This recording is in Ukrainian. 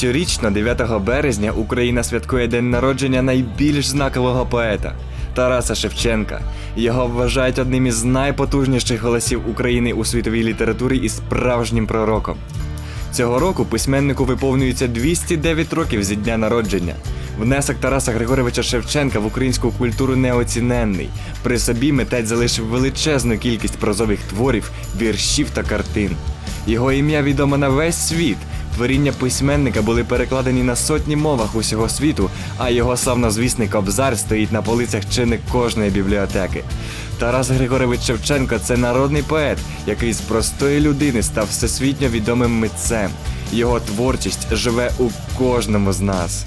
Щорічно, 9 березня, Україна святкує день народження найбільш знакового поета Тараса Шевченка. Його вважають одним із найпотужніших голосів України у світовій літературі і справжнім пророком. Цього року письменнику виповнюється 209 років зі дня народження. Внесок Тараса Григоровича Шевченка в українську культуру неоціненний. При собі митець залишив величезну кількість прозових творів, віршів та картин. Його ім'я відомо на весь світ. Творіння письменника були перекладені на сотні мовах усього світу, а його славнозвісний кобзар стоїть на полицях чи не кожної бібліотеки. Тарас Григорович Шевченко це народний поет, який з простої людини став всесвітньо відомим митцем. Його творчість живе у кожному з нас.